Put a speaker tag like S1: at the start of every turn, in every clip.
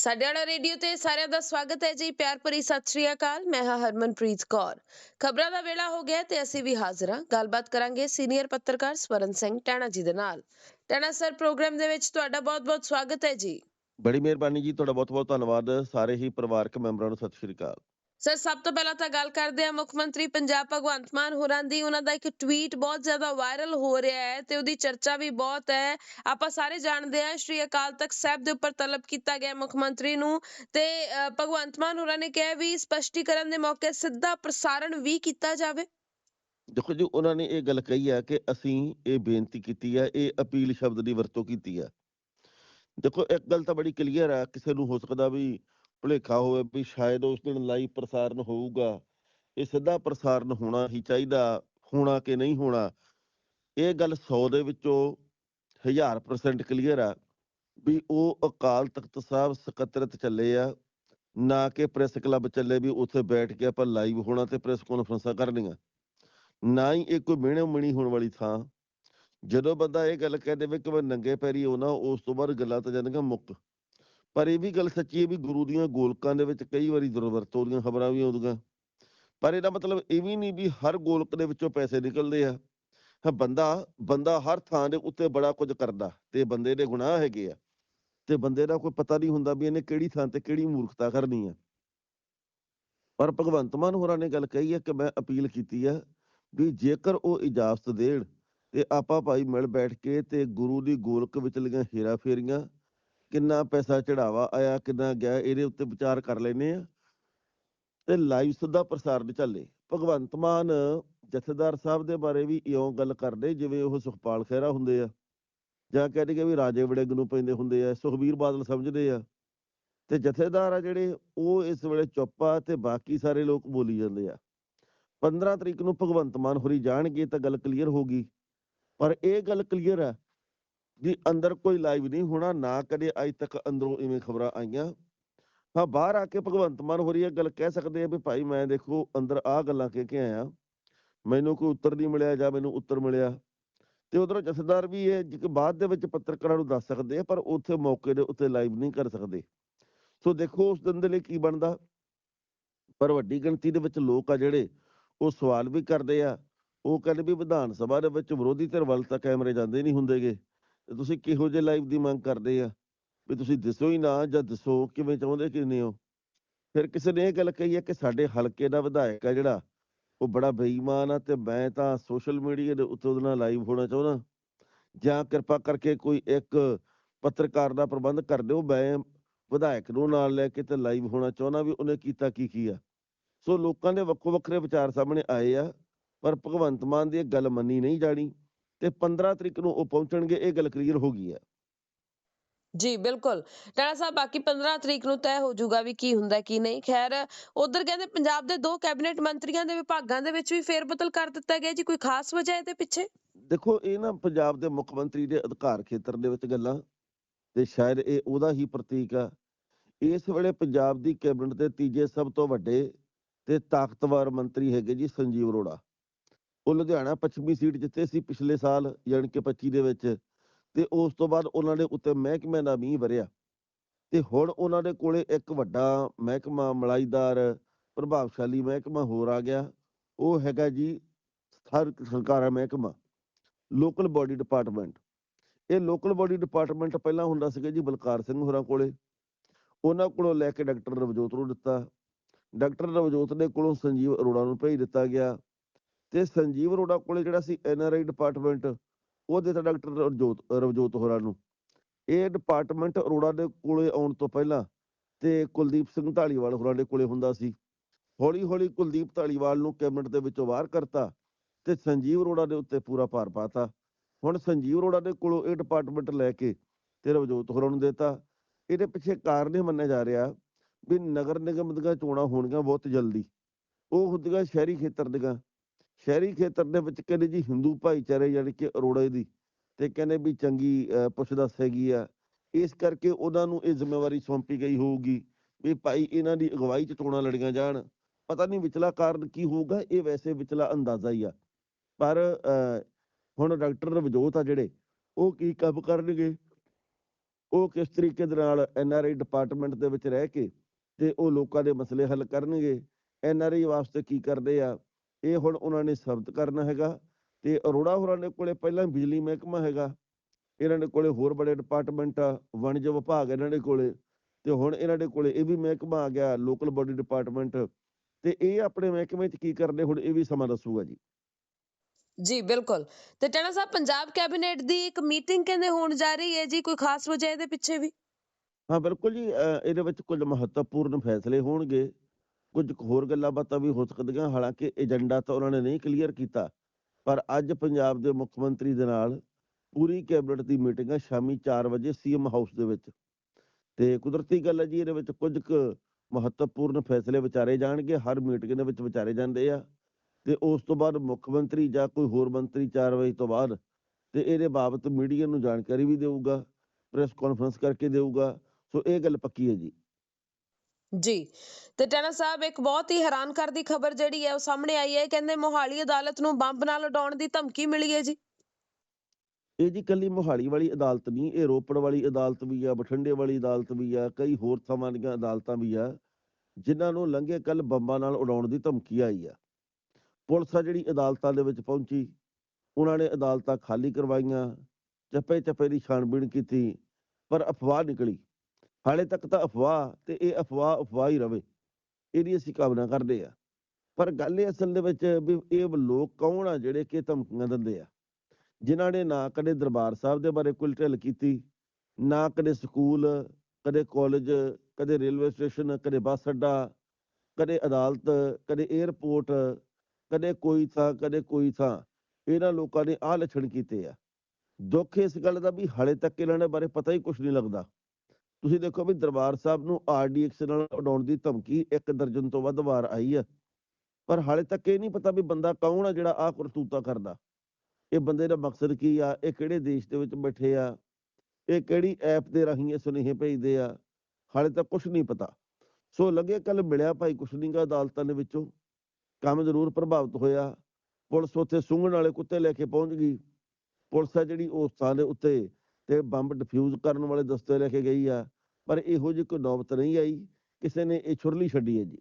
S1: ਸਾਡੇ ਵਾਲਾ ਰੇਡੀਓ ਤੇ ਸਾਰਿਆਂ ਦਾ ਸਵਾਗਤ ਹੈ ਜੀ, ਪਿਆਰ ਭਰੀ ਸਤਿ ਸ਼੍ਰੀ ਅਕਾਲ, ਮੈਂ ਹਾਂ ਹਰਮਨਪ੍ਰੀਤ ਕੌਰ। ਖਬਰਾਂ ਦਾ ਵੇਲਾ ਹੋ ਗਿਆ ਤੇ ਅਸੀਂ ਵੀ ਹਾਜ਼ਰ ਹਾਂ। ਗੱਲਬਾਤ ਕਰਾਂਗੇ ਸੀਨੀਅਰ ਪੱਤਰਕਾਰ ਸਵਰਨ ਸਿੰਘ ਟਾਣਾ ਜੀ ਦੇ ਨਾਲ। ਟਾਣਾ ਸਰ, ਪ੍ਰੋਗਰਾਮ ਦੇ ਵਿੱਚ ਤੁਹਾਡਾ ਬਹੁਤ-ਬਹੁਤ ਸਵਾਗਤ ਹੈ ਜੀ।
S2: ਬੜੀ ਮਿਹਰਬਾਨੀ ਜੀ, ਤੁਹਾਡਾ ਬਹੁਤ ਬਹੁਤ ਧੰਨਵਾਦ ਸਾਰੇ ਹੀ ਪਰਿਵਾਰਕ ਮੈਂਬਰਾਂ ਨੂੰ ਸਤਿ ਸ਼੍ਰੀ ਅਕਾਲ।
S1: ਸਰ, ਸਭ ਤੋਂ ਪਹਿਲਾਂ ਤਾਂ ਗੱਲ ਕਰਦੇ ਹਾਂ ਮੁੱਖ ਮੰਤਰੀ ਪੰਜਾਬ ਭਗਵੰਤ ਮਾਨ ਹੋਰਾਂ ਦੀ। ਉਹਨਾਂ ਦਾ ਇੱਕ ਟਵੀਟ ਬਹੁਤ ਜ਼ਿਆਦਾ ਵਾਇਰਲ ਹੋ ਰਿਹਾ ਹੈ ਤੇ ਉਹਦੀ ਚਰਚਾ ਵੀ ਬਹੁਤ ਹੈ। ਆਪਾਂ ਸਾਰੇ ਜਾਣਦੇ ਹਾਂ, ਸ਼੍ਰੀ ਅਕਾਲ ਤਖਤ ਸਾਹਿਬ ਦੇ ਉੱਪਰ ਤਲਬ ਕੀਤਾ ਗਿਆ ਮੁੱਖ ਮੰਤਰੀ ਨੂੰ ਤੇ ਭਗਵੰਤ ਮਾਨ ਹੋਰਾਂ ਨੇ ਕਿਹਾ ਵੀ ਸਪਸ਼ਟੀਕਰਨ ਦੇ ਮੌਕੇ ਸਿੱਧਾ ਪ੍ਰਸਾਰਣ ਵੀ ਕੀਤਾ ਜਾਵੇ।
S2: ਦੇਖੋ ਜੀ, ਉਹਨਾਂ ਨੇ ਇਹ ਗੱਲ ਕਹੀ ਆ ਕਿ ਅਸੀਂ ਇਹ ਬੇਨਤੀ ਕੀਤੀ ਹੈ, ਇਹ ਅਪੀਲ ਸ਼ਬਦ ਦੀ ਵਰਤੋਂ ਕੀਤੀ ਆ ਦੇਖੋ, ਇੱਕ ਗੱਲ ਤਾਂ ਬੜੀ ਕਲੀਅਰ ਆ ਕਿਸੇ ਨੂੰ ਹੋ ਸਕਦਾ ਵੀ ਭੁਲੇਖਾ ਹੋਵੇ ਵੀ ਸ਼ਾਇਦ ਉਸ ਦਿਨ ਲਾਈਵ ਪ੍ਰਸਾਰਣ ਹੋਊਗਾ। ਇਹ ਸਿੱਧਾ ਪ੍ਰਸਾਰਣ ਹੋਣਾ ਹੀ ਚਾਹੀਦਾ, ਹੋਣਾ ਕਿ ਨਹੀਂ ਹੋਣਾ? ਇਹ ਗੱਲ 100 ਦੇ ਵਿੱਚੋਂ 1000% ਕਲੀਅਰ ਆ ਵੀ ਉਹ ਅਕਾਲ ਤਖਤ ਸਾਹਿਬ ਸਕੱਤਰਤ ਚੱਲੇ ਆ, ਨਾ ਕਿ ਪ੍ਰੈਸ ਕਲੱਬ ਚੱਲੇ ਵੀ ਉੱਥੇ ਬੈਠ ਕੇ ਆਪਾਂ ਲਾਈਵ ਹੋਣਾ ਤੇ ਪ੍ਰੈਸ ਕਾਨਫਰੰਸਾਂ ਕਰਨੀਆਂ। ਨਾ ਹੀ ਇਹ ਕੋਈ ਮਿਹਣੇ ਮਿਣੀ ਹੋਣ ਵਾਲੀ ਥਾਂ। ਜਦੋਂ ਬੰਦਾ ਇਹ ਗੱਲ ਕਹਿ ਦੇਵੇ ਕਿ ਮੈਂ ਨੰਗੇ ਪੈਰੀ ਆਉਣਾ ਉਸ ਤੋਂ ਬਾਅਦ ਗੱਲਾਂ ਤਾਂ ਜਾਂਦੀਆਂ ਮੁੱਕ ਪਰ ਇਹ ਵੀ ਗੱਲ ਸੱਚੀ ਹੈ ਵੀ ਗੁਰੂ ਦੀਆਂ ਗੋਲਕਾਂ ਦੇ ਵਿੱਚ ਕਈ ਵਾਰੀ ਦੁਰਵਰਤੋਂ ਦੀਆਂ ਖਬਰਾਂ ਵੀ ਆਉਂਦੀਆਂ। ਪਰ ਇਹਦਾ ਮਤਲਬ ਇਹ ਵੀ ਨਹੀਂ ਵੀ ਹਰ ਗੋਲਕ ਦੇ ਵਿੱਚੋਂ ਪੈਸੇ ਨਿਕਲਦੇ ਆ। ਹਾਂ, ਬੰਦਾ ਬੰਦਾ ਹਰ ਥਾਂ ਦੇ ਉੱਤੇ ਬੜਾ ਕੁਝ ਕਰਦਾ ਤੇ ਬੰਦੇ ਦੇ ਗੁਨਾਹ ਹੈਗੇ ਆ। ਤੇ ਬੰਦੇ ਦਾ ਕੋਈ ਪਤਾ ਨਹੀਂ ਹੁੰਦਾ ਵੀ ਇਹਨੇ ਕਿਹੜੀ ਥਾਂ ਤੇ ਕਿਹੜੀ ਮੂਰਖਤਾ ਕਰਨੀ ਆ। ਪਰ ਭਗਵੰਤ ਮਾਨ ਹੋਰਾਂ ਨੇ ਗੱਲ ਕਹੀ ਹੈ ਕਿ ਮੈਂ ਅਪੀਲ ਕੀਤੀ ਹੈ ਵੀ ਜੇਕਰ ਉਹ ਇਜਾਜ਼ਤ ਦੇਣ ਤੇ ਆਪਾਂ ਭਾਈ ਮਿਲ ਬੈਠ ਕੇ ਤੇ ਗੁਰੂ ਦੀ ਗੋਲਕ ਵਿਚਲੀਆਂ ਹੇਰਾ ਫੇਰੀਆਂ ਕਿੰਨਾ ਪੈਸਾ ਚੜਾਵਾ ਆਇਆ, ਕਿੰਨਾ ਗਿਆ, ਇਹਦੇ ਉੱਤੇ ਵਿਚਾਰ ਕਰ ਲੈਨੇ ਆ ਤੇ ਲਾਈਵ ਸਿੱਧਾ ਪ੍ਰਸਾਰਣ ਚੱਲੇ ਭਗਵੰਤ ਮਾਨ ਜਥੇਦਾਰ ਸਾਹਿਬ ਦੇ ਬਾਰੇ ਵੀ ਇਉਂ ਗੱਲ ਕਰਦੇ, ਜਿਵੇਂ ਉਹ ਸੁਖਪਾਲ ਖਹਿਰਾ ਹੁੰਦੇ ਆ। ਜਾਂ ਕਹਿੰਦੇ ਕਿ ਵੀ ਰਾਜੇ ਵੜਿੰਗ ਨੂੰ ਪੈਂਦੇ ਹੁੰਦੇ ਆ, ਸੁਖਬੀਰ ਬਾਦਲ ਸਮਝਦੇ ਆ। ਤੇ ਜਥੇਦਾਰ ਆ ਜਿਹੜੇ, ਉਹ ਇਸ ਵੇਲੇ ਚੁੱਪ ਆ ਤੇ ਬਾਕੀ ਸਾਰੇ ਲੋਕ ਬੋਲੀ ਜਾਂਦੇ ਆ। 15 ਤਰੀਕ ਨੂੰ ਭਗਵੰਤ ਮਾਨ ਹੋਰੀ ਜਾਣਗੇ ਤਾਂ ਗੱਲ ਕਲੀਅਰ ਹੋਗੀ ਪਰ ਇਹ ਗੱਲ ਕਲੀਅਰ ਆ ਵੀ ਅੰਦਰ ਕੋਈ ਲਾਈਵ ਨਹੀਂ ਹੋਣਾ, ਨਾ ਕਦੇ ਅੱਜ ਤੱਕ ਅੰਦਰੋਂ ਇਵੇਂ ਖਬਰਾਂ ਆਈਆਂ। ਹਾਂ, ਬਾਹਰ ਆ ਕੇ ਭਗਵੰਤ ਮਾਨ ਹੋਰੀ ਇਹ ਗੱਲ ਕਹਿ ਸਕਦੇ ਆ ਵੀ ਭਾਈ ਮੈਂ ਦੇਖੋ ਅੰਦਰ ਆ ਗੱਲਾਂ ਕਹਿ ਕੇ ਆਇਆ। ਮੈਨੂੰ ਕੋਈ ਉੱਤਰ ਨਹੀਂ ਮਿਲਿਆ ਜਾਂ ਮੈਨੂੰ ਉੱਤਰ ਮਿਲਿਆ। ਤੇ ਉਧਰੋਂ ਜਥੇਦਾਰ ਵੀ ਇਹ ਜਿਕ ਬਾਅਦ ਦੇ ਵਿੱਚ ਪੱਤਰਕਾਰਾਂ ਨੂੰ ਦੱਸ ਸਕਦੇ ਆ, ਪਰ ਉੱਥੇ ਮੌਕੇ ਦੇ ਉੱਤੇ ਲਾਈਵ ਨਹੀਂ ਕਰ ਸਕਦੇ। ਸੋ ਦੇਖੋ ਉਸ ਦਿਨ ਦੇ ਲਈ ਕੀ ਬਣਦਾ। ਪਰ ਵੱਡੀ ਗਿਣਤੀ ਦੇ ਵਿੱਚ ਲੋਕ ਆ ਜਿਹੜੇ, ਉਹ ਸਵਾਲ ਵੀ ਕਰਦੇ ਆ। ਉਹ ਕਹਿੰਦੇ ਵੀ ਵਿਧਾਨ ਸਭਾ ਦੇ ਵਿੱਚ ਵਿਰੋਧੀ ਧਿਰ ਵੱਲ ਤਾਂ ਕੈਮਰੇ ਜਾਂਦੇ ਨਹੀਂ ਹੁੰਦੇਗੇ। ਤੇ ਤੁਸੀਂ ਕਿਹੋ ਜਿਹੇ ਲਾਈਵ ਦੀ ਮੰਗ ਕਰਦੇ ਆ? ਵੀ ਤੁਸੀਂ ਦਿਸੋ ਹੀ ਨਾ ਜਾਂ ਦੱਸੋ ਕਿਵੇਂ ਚਾਹੁੰਦੇ ਕਿੰਨੇ ਹੋ? ਫਿਰ ਕਿਸੇ ਨੇ ਇਹ ਗੱਲ ਕਹੀ ਹੈ ਕਿ ਸਾਡੇ ਹਲਕੇ ਦਾ ਵਿਧਾਇਕ ਆ ਜਿਹੜਾ, ਉਹ ਬੜਾ ਬੇਈਮਾਨ ਆ ਤੇ ਮੈਂ ਤਾਂ ਸੋਸ਼ਲ ਮੀਡੀਆ ਦੇ ਉੱਤੇ ਉਹਦੇ ਨਾਲ ਲਾਈਵ ਹੋਣਾ ਚਾਹੁੰਦਾ। ਜਾਂ ਕਿਰਪਾ ਕਰਕੇ ਕੋਈ ਇੱਕ ਪੱਤਰਕਾਰ ਦਾ ਪ੍ਰਬੰਧ ਕਰ ਦਿਓ, ਮੈਂ ਵਿਧਾਇਕ ਨੂੰ ਨਾਲ ਲੈ ਕੇ ਤੇ ਲਾਈਵ ਹੋਣਾ ਚਾਹੁੰਦਾ ਵੀ ਉਹਨੇ ਕੀਤਾ ਕੀ ਕੀ ਆ। ਸੋ ਲੋਕਾਂ ਦੇ ਵੱਖੋ ਵੱਖਰੇ ਵਿਚਾਰ ਸਾਹਮਣੇ ਆਏ ਆ, ਪਰ ਭਗਵੰਤ ਮਾਨ ਦੀ ਇਹ ਗੱਲ ਮੰਨੀ ਨਹੀਂ ਜਾਣੀ। ਤੇ 15 ਤਰੀਕ ਨੂੰ ਉਹ ਪਹੁੰਚਣਗੇ ਇਹ ਗੱਲ ਕਲੀਅਰ ਹੋ ਗਈ ਹੈ।
S1: ਜੀ ਬਿਲਕੁਲ। ਟਾਣਾ ਸਾਹਿਬ ਬਾਕੀ 15 ਤਰੀਕ ਨੂੰ ਤੈਅ ਹੋ ਜਾਊਗਾ ਵੀ ਕੀ ਹੁੰਦਾ ਕੀ ਨਹੀਂ। ਖੈਰ ਉਧਰ ਕਹਿੰਦੇ ਪੰਜਾਬ ਦੇ ਦੋ ਕੈਬਨਿਟ ਮੰਤਰੀਆਂ ਦੇ ਵਿਭਾਗਾਂ ਦੇ ਵਿੱਚ ਵੀ ਫੇਰਬਦਲ ਕਰ ਦਿੱਤਾ ਗਿਆ ਜੀ ਕੋਈ ਖਾਸ ਵਜ੍ਹਾ ਇਹਦੇ ਪਿੱਛੇ?
S2: ਦੇਖੋ ਇਹ ਨਾ ਪੰਜਾਬ ਦੇ ਮੁੱਖ ਮੰਤਰੀ ਦੇ ਅਧਿਕਾਰ ਖੇਤਰ ਦੇ ਵਿੱਚ ਗੱਲਾਂ ਤੇ ਸ਼ਾਇਦ ਇਹ ਉਹਦਾ ਹੀ ਪ੍ਰਤੀਕ ਆ। ਇਸ ਵੇਲੇ ਪੰਜਾਬ ਦੀ ਕੈਬਨਿਟ ਦੇ ਤੀਜੇ ਸਭ ਤੋਂ ਵੱਡੇ ਤੇ ਤਾਕਤਵਰ ਮੰਤਰੀ ਹੈਗੇ ਜੀ ਸੰਜੀਵ ਅਰੋੜਾ। ਉਹ ਲੁਧਿਆਣਾ ਪੱਛਮੀ ਸੀਟ ਜਿੱਤੇ ਸੀ ਪਿਛਲੇ ਸਾਲ ਯਾਨੀ ਕਿ 25 ਦੇ ਵਿੱਚ, ਤੇ ਉਸ ਤੋਂ ਬਾਅਦ ਉਹਨਾਂ ਦੇ ਉੱਤੇ ਮਹਿਕਮੇ ਦਾ ਮੀਂਹ ਵਰਿਆ। ਤੇ ਹੁਣ ਉਹਨਾਂ ਦੇ ਕੋਲੇ ਇੱਕ ਵੱਡਾ ਮਹਿਕਮਾ, ਮਲਾਈਦਾਰ, ਪ੍ਰਭਾਵਸ਼ਾਲੀ ਮਹਿਕਮਾ ਹੋਰ ਆ ਗਿਆ। ਉਹ ਹੈਗਾ ਜੀ ਸਥਾਨਕ ਸਰਕਾਰਾਂ ਮਹਿਕਮਾ, ਲੋਕਲ ਬਾਡੀ ਡਿਪਾਰਟਮੈਂਟ। ਇਹ ਲੋਕਲ ਬਾਡੀ ਡਿਪਾਰਟਮੈਂਟ ਪਹਿਲਾਂ ਹੁੰਦਾ ਸੀਗਾ ਜੀ ਬਲਕਾਰ ਸਿੰਘ ਹੋਰਾਂ ਕੋਲੇ। ਉਹਨਾਂ ਕੋਲੋਂ ਲੈ ਕੇ ਡਾਕਟਰ ਰਵਜੋਤ ਨੂੰ ਦਿੱਤਾ। ਡਾਕਟਰ ਰਵਜੋਤ ਦੇ ਕੋਲੋਂ ਸੰਜੀਵ ਅਰੋੜਾ ਨੂੰ ਭੇਜ ਦਿੱਤਾ ਗਿਆ। ਤੇ ਸੰਜੀਵ ਅਰੋੜਾ ਕੋਲੇ ਜਿਹੜਾ ਸੀ ਐਨਆਰਆਈ ਡਿਪਾਰਟਮੈਂਟ ਉਹ ਦਿੱਤਾ ਡਾਕਟਰ ਰਵਜੋਤ ਰਵਜੋਤ ਹੋਰਾਂ ਨੂੰ। ਇਹ ਡਿਪਾਰਟਮੈਂਟ ਅਰੋੜਾ ਦੇ ਕੋਲੇ ਆਉਣ ਤੋਂ ਪਹਿਲਾਂ ਤੇ ਕੁਲਦੀਪ ਸਿੰਘ ਢਾਲੀਵਾਲ ਹੋਰਾਂ ਦੇ ਕੋਲੇ ਹੁੰਦਾ ਸੀ। ਹੌਲੀ ਹੌਲੀ ਕੁਲਦੀਪ ਢਾਲੀਵਾਲ ਨੂੰ ਕੈਬਨਿਟ ਦੇ ਵਿੱਚੋਂ ਬਾਹਰ ਕਰਤਾ ਤੇ ਸੰਜੀਵ ਅਰੋੜਾ ਦੇ ਉੱਤੇ ਪੂਰਾ ਭਾਰ ਪਾਤਾ। ਹੁਣ ਸੰਜੀਵ ਅਰੋੜਾ ਦੇ ਕੋਲੋਂ ਇਹ ਡਿਪਾਰਟਮੈਂਟ ਲੈ ਕੇ ਤੇ ਰਵਜੋਤ ਹੋਰਾਂ ਨੂੰ ਦਿੱਤਾ। ਇਹਦੇ ਪਿੱਛੇ ਕਾਰਨ ਇਹ ਮੰਨਿਆ ਜਾ ਰਿਹਾ ਵੀ ਨਗਰ ਨਿਗਮ ਦੀਆਂ ਚੋਣਾਂ ਹੋਣਗੀਆਂ ਬਹੁਤ ਜਲਦੀ। ਉਹ ਹੁੰਦੀਆਂ ਸ਼ਹਿਰੀ ਖੇਤਰ ਦੀਆਂ। ਸ਼ਹਿਰੀ ਖੇਤਰ ਦੇ ਵਿੱਚ ਕਹਿੰਦੇ ਜੀ ਹਿੰਦੂ ਭਾਈਚਾਰੇ ਯਾਨੀ ਕਿ ਅਰੋੜੇ ਦੀ ਤੇ ਕਹਿੰਦੇ ਵੀ ਚੰਗੀ ਅਹ, ਹੈਗੀ ਆ। ਇਸ ਕਰਕੇ ਉਹਨਾਂ ਨੂੰ ਇਹ ਜ਼ਿੰਮੇਵਾਰੀ ਸੌਂਪੀ ਗਈ ਹੋਊਗੀ ਵੀ ਭਾਈ ਇਹਨਾਂ ਦੀ ਅਗਵਾਈ 'ਚ ਚੋਣਾਂ ਲੜੀਆਂ ਜਾਣ। ਪਤਾ ਨਹੀਂ ਵਿਚਲਾ ਕਾਰਨ ਕੀ ਹੋਊਗਾ ਇਹ ਵੈਸੇ ਵਿਚਲਾ ਅੰਦਾਜ਼ਾ ਹੀ ਆ। ਪਰ ਅਹ, ਹੁਣ ਡਾਕਟਰ ਰਵਜੋਤ ਆ ਜਿਹੜੇ ਉਹ ਕੀ ਕੰਮ ਕਰਨਗੇ? ਉਹ ਕਿਸ ਤਰੀਕੇ ਦੇ ਨਾਲ ਐਨ ਆਰ ਆਈ ਡਿਪਾਰਟਮੈਂਟ ਦੇ ਵਿੱਚ ਰਹਿ ਕੇ ਤੇ ਉਹ ਲੋਕਾਂ ਦੇ ਮਸਲੇ ਹੱਲ ਕਰਨਗੇ? ਐਨ ਆਰ ਆਈ ਵਾਸਤੇ ਕੀ ਕਰਦੇ ਆ? ਇਹ ਹੁਣ ਉਹਨਾਂ ਨੇ ਸਾਬਤ ਕਰਨਾ ਹੈਗਾ ਤੇ ਅਰੋੜਾ ਹੋਰਾਂ ਦੇ ਕੋਲੇ ਪਹਿਲਾਂ ਬਿਜਲੀ ਮਹਿਕਮਾ ਹੈਗਾ ਇਹਨਾਂ ਦੇ ਕੋਲੇ ਹੋਰ ਬੜੇ ਡਿਪਾਰਟਮੈਂਟ ਆ ਵਣਜ ਵਿਭਾਗ ਇਹਨਾਂ ਦੇ ਕੋਲੇ ਤੇ ਹੁਣ ਇਹਨਾਂ ਦੇ ਕੋਲੇ ਇਹ ਵੀ ਮਹਿਕਮਾ ਆ ਗਿਆ ਲੋਕਲ ਬੋਡੀ ਡਿਪਾਰਟਮੈਂਟ ਤੇ ਇਹ ਆਪਣੇ ਮਹਿਕਮੇ 'ਚ ਕੀ ਕਰਦੇ ਹੁਣ ਇਹ ਵੀ ਸਮਾਂ ਦੱਸੂਗਾ ਜੀ।
S1: ਜੀ ਬਿਲਕੁਲ। ਤੇ ਟੈਣਾ ਸਾਹਿਬ ਪੰਜਾਬ ਕੈਬਨਿਟ ਦੀ ਇੱਕ ਮੀਟਿੰਗ ਕਹਿੰਦੇ ਹੋਣ ਜਾ ਰਹੀ ਹੈ ਜੀ ਕੋਈ ਖਾਸ ਵਜ੍ਹਾ ਇਹਦੇ ਪਿੱਛੇ ਵੀ?
S2: ਹਾਂ ਬਿਲਕੁਲ ਜੀ ਇਹਦੇ ਵਿੱਚ ਕੁਝ ਮਹੱਤਵਪੂਰਨ ਫੈਸਲੇ ਹੋਣਗੇ। ਕੁਝ ਹੋਰ ਗੱਲਾਂ ਬਾਤਾਂ ਵੀ ਹੋ ਸਕਦੀਆਂ, ਹਾਲਾਂਕਿ ਏਜੰਡਾ ਤਾਂ ਉਹਨਾਂ ਨੇ ਨਹੀਂ ਕਲੀਅਰ ਕੀਤਾ। ਪਰ ਅੱਜ ਪੰਜਾਬ ਦੇ ਮੁੱਖ ਮੰਤਰੀ ਦੇ ਨਾਲ ਪੂਰੀ ਕੈਬਨਿਟ ਦੀ ਮੀਟਿੰਗ ਹੈ ਸ਼ਾਮੀ 4 ਵਜੇ ਸੀਐਮ ਹਾਊਸ ਦੇ ਵਿੱਚ। ਤੇ ਕੁਦਰਤੀ ਗੱਲ ਹੈ ਜੀ, ਇਹਦੇ ਵਿੱਚ ਕੁਝ ਕੁ ਮਹੱਤਵਪੂਰਨ ਫੈਸਲੇ ਵਿਚਾਰੇ ਜਾਣਗੇ, ਹਰ ਮੀਟਿੰਗ ਦੇ ਵਿੱਚ ਵਿਚਾਰੇ ਜਾਂਦੇ ਆ। ਤੇ ਉਸ ਤੋਂ ਬਾਅਦ ਮੁੱਖ ਮੰਤਰੀ ਜਾਂ ਕੋਈ ਹੋਰ ਮੰਤਰੀ 4 ਵਜੇ ਤੋਂ ਬਾਅਦ ਤੇ ਇਹਦੇ ਬਾਬਤ ਮੀਡੀਆ ਨੂੰ ਜਾਣਕਾਰੀ ਵੀ ਦੇਊਗਾ, ਪ੍ਰੈਸ ਕਾਨਫਰੰਸ ਕਰਕੇ ਦੇਊਗਾ। ਸੋ ਇਹ ਗੱਲ ਪੱਕੀ ਹੈ ਜੀ।
S1: ਜੀ। ਤੇ ਟੈਣਾ ਸਾਹਿਬ, ਇੱਕ ਬਹੁਤ ਹੀ ਹੈਰਾਨ ਕਰ ਦੀ ਖਬਰ ਜਿਹੜੀ ਹੈ, ਉਹ ਸਾਹਮਣੇ ਆਈ ਹੈ। ਕਹਿੰਦੇ ਮੋਹਾਲੀ ਅਦਾਲਤ ਨੂੰ ਬੰਬ ਨਾਲ ਉਡਾਉਣ ਦੀ ਧਮਕੀ ਮਿਲੀ ਹੈ ਜੀ।
S2: ਇਹ ਜੀ ਕੱਲੀ ਮੋਹਾਲੀ ਵਾਲੀ ਅਦਾਲਤ ਨਹੀਂ, ਇਹ ਰੋਪੜ ਵਾਲੀ ਅਦਾਲਤ ਵੀ ਆ, ਬਠਿੰਡੇ ਵਾਲੀ ਅਦਾਲਤ ਵੀ ਆ, ਕਈ ਹੋਰ ਥਾਵਾਂ ਦੀਆਂ ਅਦਾਲਤਾਂ ਵੀ ਆ, ਜਿਨ੍ਹਾਂ ਨੂੰ ਲੰਘੇ ਕੱਲ ਬੰਬਾਂ ਨਾਲ ਉਡਾਉਣ ਦੀ ਧਮਕੀ ਆਈ ਆ। ਪੁਲਿਸ ਆ ਜਿਹੜੀ ਅਦਾਲਤਾਂ ਦੇ ਵਿੱਚ ਪਹੁੰਚੀ, ਉਹਨਾਂ ਨੇ ਅਦਾਲਤਾਂ ਖਾਲੀ ਕਰਵਾਈਆਂ ਚੱਪੇ ਚੱਪੇ ਦੀ ਛਾਣਬੀਣ ਕੀਤੀ, ਪਰ ਅਫਵਾਹ ਨਿਕਲੀ। ਹਾਲੇ ਤੱਕ ਤਾਂ ਅਫਵਾਹ ਤੇ ਇਹ ਅਫਵਾਹ ਅਫਵਾਹ ਹੀ ਰਵੇ, ਇਹਦੀ ਅਸੀਂ ਕਾਮਨਾ ਕਰਦੇ ਆ ਪਰ ਗੱਲ ਇਹ ਅਸਲ ਦੇ ਵਿੱਚ ਵੀ ਇਹ ਲੋਕ ਕੌਣ ਆ ਜਿਹੜੇ ਕਿ ਧਮਕੀਆਂ ਦਿੰਦੇ ਆ? ਜਿਨ੍ਹਾਂ ਨੇ ਨਾ ਕਦੇ ਦਰਬਾਰ ਸਾਹਿਬ ਦੇ ਬਾਰੇ ਕੋਈ ਢਿੱਲ ਕੀਤੀ, ਨਾ ਕਦੇ ਸਕੂਲ, ਕਦੇ ਕਾਲਜ, ਕਦੇ ਰੇਲਵੇ ਸਟੇਸ਼ਨ, ਕਦੇ ਬੱਸ ਅੱਡਾ, ਕਦੇ ਅਦਾਲਤ, ਕਦੇ 에ਅਰਪੋਰਟ ਕਦੇ ਕੋਈ ਥਾਂ, ਕਦੇ ਕੋਈ ਥਾਂ ਇਹਨਾਂ ਲੋਕਾਂ ਨੇ ਆਹ ਲੱਛਣ ਕੀਤੇ ਆ। ਦੁੱਖ ਇਸ ਗੱਲ ਦਾ ਵੀ ਹਾਲੇ ਤੱਕ ਇਹਨਾਂ ਦੇ ਬਾਰੇ ਪਤਾ ਹੀ ਕੁਝ ਨਹੀਂ ਲੱਗਦਾ। ਤੁਸੀਂ ਦੇਖੋ ਵੀ ਦਰਬਾਰ ਸਾਹਿਬ ਨੂੰ ਆਰਡੀਐਕਸ ਨਾਲ ਉਡਾਉਣ ਦੀ ਧਮਕੀ ਇੱਕ ਦਰਜਨ ਤੋਂ ਵੱਧ ਵਾਰ ਆਈ ਆ। ਪਰ ਹਾਲੇ ਤੱਕ ਇਹ ਨਹੀਂ ਪਤਾ ਵੀ ਬੰਦਾ ਕੌਣ ਆ ਜਿਹੜਾ ਆਹ ਕਰਤੂਤਾ ਕਰਦਾ। ਇਹ ਬੰਦੇ ਦਾ ਮਕਸਦ ਕੀ ਆ? ਇਹ ਕਿਹੜੇ ਦੇਸ਼ ਦੇ ਵਿੱਚ ਬੈਠੇ ਆ? ਇਹ ਕਿਹੜੀ ਐਪ ਦੇ ਰਾਹੀਂ ਇਹ ਸੁਨੇਹੇ ਭੇਜਦੇ ਆ? ਹਾਲੇ ਤੱਕ ਕੁਝ ਨਹੀਂ ਪਤਾ। ਸੋ ਲੱਗੇ ਕੱਲ ਮਿਲਿਆ ਭਾਈ ਕੁਛ ਨਹੀਂ ਗਾ ਅਦਾਲਤਾਂ ਦੇ ਵਿੱਚੋਂ। ਕੰਮ ਜ਼ਰੂਰ ਪ੍ਰਭਾਵਿਤ ਹੋਇਆ। ਪੁਲਿਸ ਉੱਥੇ ਸੁੰਘਣ ਵਾਲੇ ਕੁੱਤੇ ਲੈ ਕੇ ਪਹੁੰਚ ਗਈ। ਪੁਲਿਸ ਆ ਜਿਹੜੀ ਉਸ ਥਾਂ ਦੇ ਉੱਤੇ ਤੇ ਬੰਬ ਡਿਫਿਊਜ਼ ਕਰਨ ਵਾਲੇ ਦਸਤੇ ਲੈ ਕੇ ਗਈ ਆ ਪਰ ਇਹੋ ਜਿਹੀ ਕੋਈ ਨੌਬਤ ਨਹੀਂ ਆਈ ਕਿਸੇ ਨੇ ਇਹ ਛੁਰਲੀ ਛੱਡੀ ਹੈ ਜੀ।